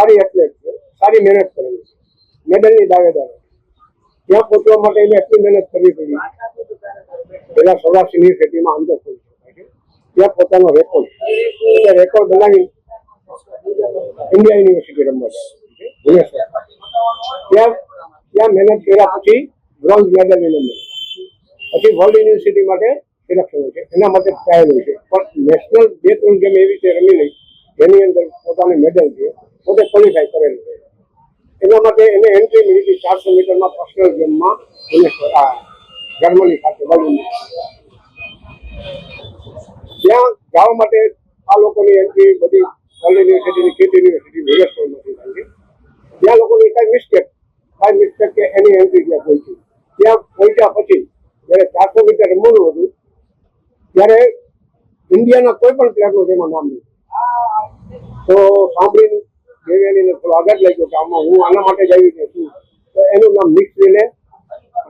સારી એથ્લેટ છે, સારી મહેનત કરેલી છે, મેડલની દાવેદાર. ત્યાં પહોંચવા માટે એને એટલી મહેનત કરવી પડી. પેલા સૌરાષ્ટ્ર યુનિવર્સિટીમાં અંદર પહોંચી ત્યાં પોતાનો રેકોર્ડ રેકોર્ડ બનાવી ઇન્ડિયા યુનિવર્સિટી રમવા જાય ત્યાં ત્યાં મહેનત કર્યા પછી બ્રોન્ઝ મેડલ એને મળ્યો. પછી વર્લ્ડ યુનિવર્સિટી માટે સિલેક્શન હોય છે. એના માટે ટ્રાયલ છે. પણ નેશનલ બે ત્રણ ગેમ એવી રીતે રમી લઈ જેની અંદર પોતાની મેડલ છે. પોતે ક્વોલિફાય કરેલું એના માટે એને એન્ટ્રી મળી હતી ચારસો મીટરમાં પર્સનલ ગેમમાં એને જર્મની ખાતે વર્લ્ડ ત્યાં જવા માટે આ લોકોની એન્ટ્રી બધી વર્લ્ડ યુનિવર્સિટીની કેટ યુનિવર્સિટી ભુવનેશ્વરમાંથી થાય ત્યાં લોકોની કાંઈ મિસ્ટેક કાંઈ મિસ્ટેક કે એની એન્ટ્રી ત્યાં પહોંચી ત્યાં પહોંચ્યા પછી, જ્યારે ચારસો મીટર રમવાનું હતું, ત્યારે ઇન્ડિયાના કોઈ પણ પ્લેયરનું તેમાં નામ નહીં તો સાંભળીને દેવયાનીને લઈ ગયો કે આમાં હું આના માટે જ આવી છું. તો એનું નામ મિક્સ રિલે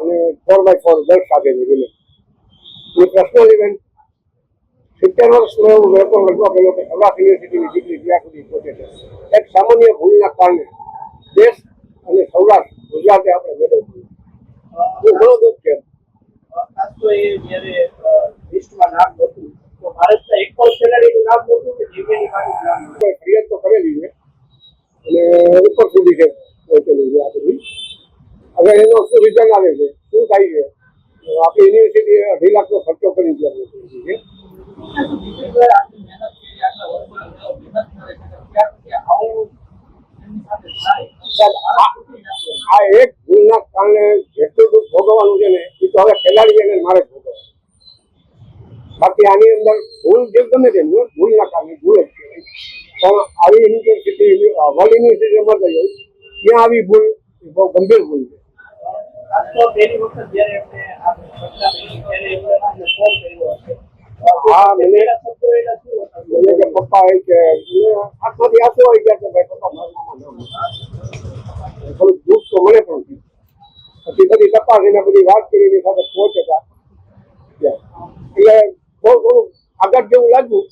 અને ફોર બાય ફોર દસ સાથેની રિલે એ પર્સનલ ઇવેન્ટ સિત્તેર વર્ષનો એવું વેપાર લખવા પેલો કે સૌરાષ્ટ્ર યુનિવર્સિટીની ડિગ્રી જ્યાં સુધી પહોંચે છે. એક સામાન્ય ભૂલના કારણે દેશ અને સૌરાષ્ટ્ર ગુજરાતે આપણે મેળવ્યું હું ઘણો દુઃખ છે. ખાસ તો એ જ્યારે લિસ્ટમાં નામ નહોતું તો ભારતના એક પણ ખેલાડીનું નામ નહોતું કે દિવ્યાની નામ ફરિયાદ તો કરેલી સુધી પહોંચેલું છે આ બધું હવે એનો શું રિટર્ન આવે છે? શું થાય છે? આપણી યુનિવર્સિટી અઢી લાખનો ખર્ચો કરી છે. આ- એક ભૂલના કારણે જેટલું દુઃખ ભોગવવાનું છે ને એ તો હવે ખેલાડી અને મારે બાકી આની અંદર ભૂલ જે ગમે તે હોય, ભૂલના કારણે ભૂલ જ છે પણ આવી યુનિવર્સિટી વર્લ્ડ યુનિવર્સિટી રમત હોય ત્યાં આવી ભૂલ એ બહુ ગંભીર ભૂલ છે ખાસ તો પહેલી વખત જ્યારે એમને આ ઘટના બની ત્યારે એમણે આપણને ફોન કર્યો હશે હા, મને- પહેલા શબ્દો એના શું હતા? મને કે પપ્પા હોય કે મને આંખમાંથી આંસુ આવી ગયા કે ભાઈ પપ્પા મારું નામ નામ થોડું દુઃખ તો મને પણ થયું પછી બધી તપાસ એને બધી વાત કરી એની સાથે પહોંચતા એટલે બહુ થોડું આઘાત જેવું લાગ્યું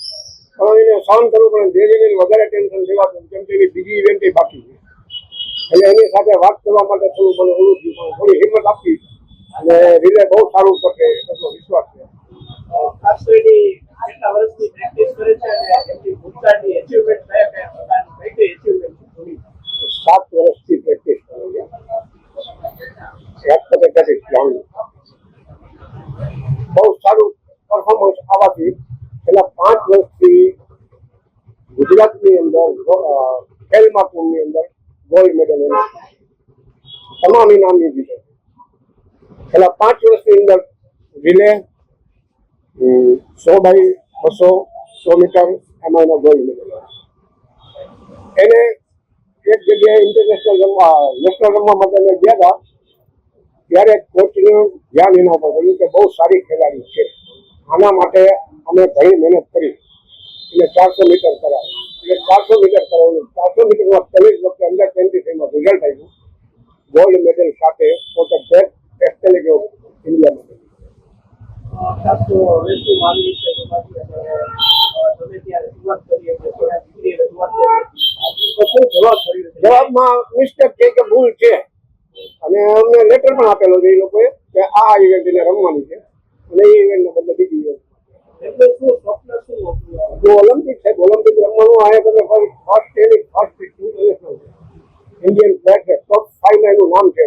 પણ એને સહન કરવું પડે ધીરે વધારે ટેન્શન લેવાતું કેમ કે એની બીજી ઇવેન્ટ બાકી છે. એટલે એની સાથે વાત કરવા માટે થોડું મને ઓલું થયું થોડી હિંમત આપી. અને રિલે બહુ સારું કરશે એટલો વિશ્વાસ છે. ખાસ તો કેટલા વર્ષની પ્રેક્ટિસ કરે છે અને એમની ભૂતકાળની achievement કયા કયા પ્રકારની કઈ કઈ achievement છે થોડી? સાત વર્ષથી પ્રેક્ટિસ કરે છે. એક પ્રેક્ટિસ ગ્રાઉન્ડ બહુ સારું પરફોર્મન્સ આવવાથી છેલ્લા પાંચ વર્ષથી ગુજરાતની અંદર ખેલ મહાકુંભની અંદર ગોલ્ડ મેડલ એને. તમામ ઇનામની છે. છેલ્લા પાંચ વર્ષની અંદર રિલે સો બાય બસો, સો મીટર એમાં એનો ગોલ્ડ મેડલ એને એક જગ્યાએ ઇન્ટરનેશનલ રમવા નેશનલ રમવા માટે અમે ગયા હતા. ત્યારે કોચનું ધ્યાન એના ઉપર પડ્યું કે બહુ સારી ખેલાડી છે. આના માટે અમે ઘણી મહેનત કરી. એટલે ચારસો મીટર કરાવ્યું એટલે ચારસો મીટર કરાવ્યું ચારસો મીટરમાં જ વખતે અંડર ટ્વેન્ટી થ્રીમાં રિઝલ્ટ આવ્યું ગોલ્ડ મેડલ સાથે પોતે બેસ્ટ ટેસ્ટ ગયો ઇન્ડિયા માટે. અ, ખાસ તો હવે શું માંગણી છે તમારી? અને અ, તમે ત્યારે શરૂઆત કરી એટલે થોડા દીકરીએ રજૂઆત કરી તો શું જવાબ મળ્યો જવાબમાં મિસ્ટેક છે કે ભૂલ છે? અને અમને લેટર પણ આપેલો છે એ લોકોએ કે આ ઇવેન્ટ એને રમવાની છે. અને એ ઇવેન્ટને બદલે બીજી ઇવેન્ટ જો ઓલિમ્પિક છે ઓલિમ્પિક રમવાનું આવે તમે ફર્સ્ટ એની ફર્સ્ટ ઇન્ડિયન ફ્લેગ છે. ટોપ ફાઈવમાં એનું નામ છે